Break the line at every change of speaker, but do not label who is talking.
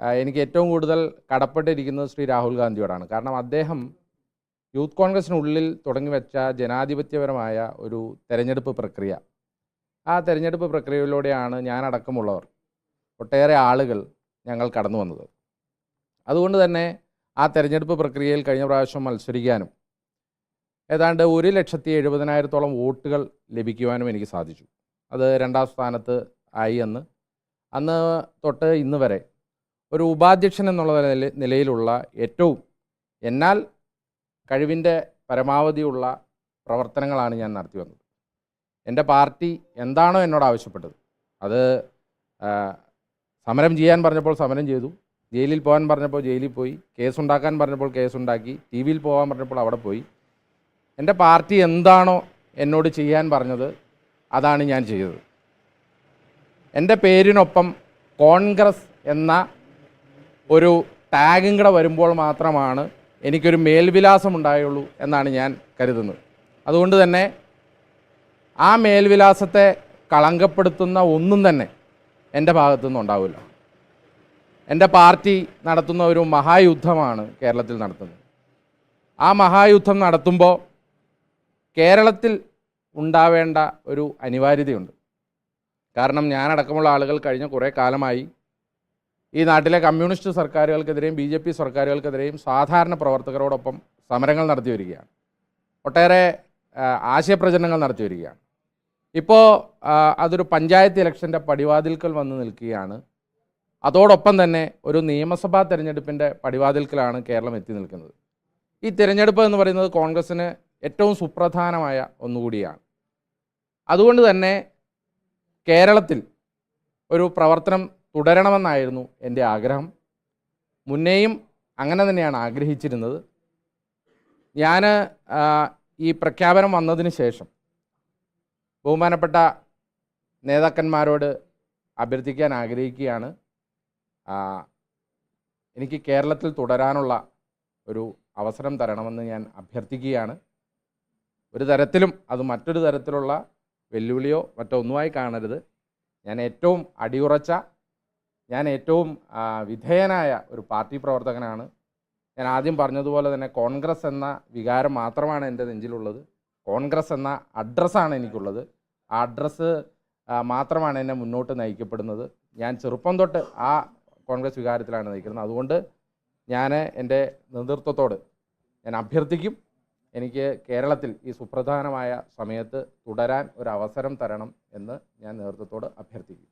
എനിക്ക് ഏറ്റവും കൂടുതൽ കടപ്പെട്ടിരിക്കുന്നത് ശ്രീ രാഹുൽ ഗാന്ധിയോടാണ്. കാരണം അദ്ദേഹം യൂത്ത് കോൺഗ്രസിനുള്ളിൽ തുടങ്ങി വെച്ച ജനാധിപത്യപരമായ ഒരു തെരഞ്ഞെടുപ്പ് പ്രക്രിയ. ആ തെരഞ്ഞെടുപ്പ് പ്രക്രിയയിലൂടെയാണ് ഞാനടക്കമുള്ളവർ ഒട്ടേറെ ആളുകൾ ഞങ്ങൾ കടന്നു വന്നത്. അതുകൊണ്ട് തന്നെ ആ തെരഞ്ഞെടുപ്പ് പ്രക്രിയയിൽ കഴിഞ്ഞ പ്രാവശ്യം മത്സരിക്കാനും ഏതാണ്ട് ഒരു ലക്ഷത്തി എഴുപതിനായിരത്തോളം വോട്ടുകൾ ലഭിക്കുവാനും എനിക്ക് സാധിച്ചു. അത് രണ്ടാം സ്ഥാനത്ത് ആയി എന്ന് അന്ന് തൊട്ട് ഇന്ന് വരെ ഒരു ഉപാധ്യക്ഷൻ എന്നുള്ള നില നിലയിലുള്ള ഏറ്റവും എന്നാൽ കഴിവിന്റെ പരമാവധിയുള്ള പ്രവർത്തനങ്ങളാണ് ഞാൻ നടത്തി വന്നത്. എന്റെ പാർട്ടി എന്താണോ എന്നോട് ആവശ്യപ്പെട്ടത്. അത് സമരം ചെയ്യാൻ പറഞ്ഞപ്പോൾ സമരം ചെയ്തു. ജയിലിൽ പോകാൻ പറഞ്ഞപ്പോൾ ജയിലിൽ പോയി. കേസുണ്ടാക്കാൻ പറഞ്ഞപ്പോൾ കേസുണ്ടാക്കി ടി വിയിൽ പോകാൻ പറഞ്ഞപ്പോൾ അവിടെ പോയി. എന്റെ പാർട്ടി എന്താണോ എന്നോട് ചെയ്യാൻ പറഞ്ഞത് അതാണ് ഞാൻ ചെയ്തത്. എന്റെ പേരിനൊപ്പം കോൺഗ്രസ് എന്ന ഒരു ടാഗും കൂടെ വരുമ്പോൾ മാത്രമാണ് എനിക്കൊരു മേൽവിലാസം ഉണ്ടായുള്ളൂ എന്നാണ് ഞാൻ കരുതുന്നത്. അതുകൊണ്ട് തന്നെ ആ മേൽവിലാസത്തെ കളങ്കപ്പെടുത്തുന്ന ഒന്നും തന്നെ എന്റെ ഭാഗത്തുനിന്ന് ഉണ്ടാവില്ല. എന്റെ പാർട്ടി നടത്തുന്ന ഒരു മഹായുദ്ധമാണ് കേരളത്തിൽ നടത്തുന്നത്. ആ മഹായുദ്ധം നടത്തുമ്പോൾ കേരളത്തിൽ ഉണ്ടാവേണ്ട ഒരു അനിവാര്യതയുണ്ട്. കാരണം ഞാനടക്കമുള്ള ആളുകൾ കഴിഞ്ഞ കുറേ കാലമായി ഈ നാട്ടിലെ കമ്മ്യൂണിസ്റ്റ് സർക്കാരുകൾക്കെതിരെയും ബി ജെ പി സർക്കാരുകൾക്കെതിരെയും സാധാരണ പ്രവർത്തകരോടൊപ്പം സമരങ്ങൾ നടത്തി വരികയാണ്. ഒട്ടേറെ ആശയപ്രചരണങ്ങൾ നടത്തി വരികയാണ്. ഇപ്പോൾ അതൊരു പഞ്ചായത്ത് ഇലക്ഷന്റെ പടിവാതിൽക്കൽ വന്ന് നിൽക്കുകയാണ്. അതോടൊപ്പം തന്നെ ഒരു നിയമസഭാ തെരഞ്ഞെടുപ്പിന്റെ പടിവാതിൽക്കലാണ് കേരളം എത്തി നിൽക്കുന്നത്. ഈ തിരഞ്ഞെടുപ്പ് എന്ന് പറയുന്നത് കോൺഗ്രസ്സിന് ഏറ്റവും സുപ്രധാനമായ ഒന്നുകൂടിയാണ്. അതുകൊണ്ട് തന്നെ കേരളത്തിൽ ഒരു പ്രവർത്തനം തുടരണമെന്നായിരുന്നു എന്റെ ആഗ്രഹം. മുന്നേയും അങ്ങനെ തന്നെയാണ് ആഗ്രഹിച്ചിരുന്നത്. ഞാൻ ഈ പ്രഖ്യാപനം വന്നതിന് ശേഷം ബഹുമാനപ്പെട്ട നേതാക്കന്മാരോട് അഭ്യർത്ഥിക്കാൻ ആഗ്രഹിക്കുകയാണ്. എനിക്ക് കേരളത്തിൽ തുടരാനുള്ള ഒരു അവസരം തരണമെന്ന് ഞാൻ അഭ്യർത്ഥിക്കുകയാണ്. ഒരു തരത്തിലും അത് മറ്റൊരു തരത്തിലുള്ള വെല്ലുവിളിയോ മറ്റോ ഒന്നുമായി കാണരുത്. ഞാൻ ഏറ്റവും അടിയുറച്ച ഞാൻ ഏറ്റവും വിധേയനായ ഒരു പാർട്ടി പ്രവർത്തകനാണ്. ഞാൻ ആദ്യം പറഞ്ഞതുപോലെ തന്നെ കോൺഗ്രസ് എന്ന വികാരം മാത്രമാണ് എന്റെ നെഞ്ചിലുള്ളത്. കോൺഗ്രസ് എന്ന അഡ്രസ്സാണ് എനിക്കുള്ളത്. ആ അഡ്രസ്സ് മാത്രമാണ് എന്നെ മുന്നോട്ട് നയിക്കപ്പെടുന്നത്. ഞാൻ ചെറുപ്പം തൊട്ട് ആ കോൺഗ്രസ് വികാരത്തിലാണ് നയിക്കുന്നത്. അതുകൊണ്ട് ഞാൻ എന്റെ നേതൃത്വത്തോട് ഞാൻ അഭ്യർത്ഥിക്കും എനിക്ക് കേരളത്തിൽ ഈ സുപ്രധാനമായ സമയത്ത് തുടരാൻ ഒരു അവസരം തരണം എന്ന് ഞാൻ നേതൃത്വത്തോട് അഭ്യർത്ഥിക്കും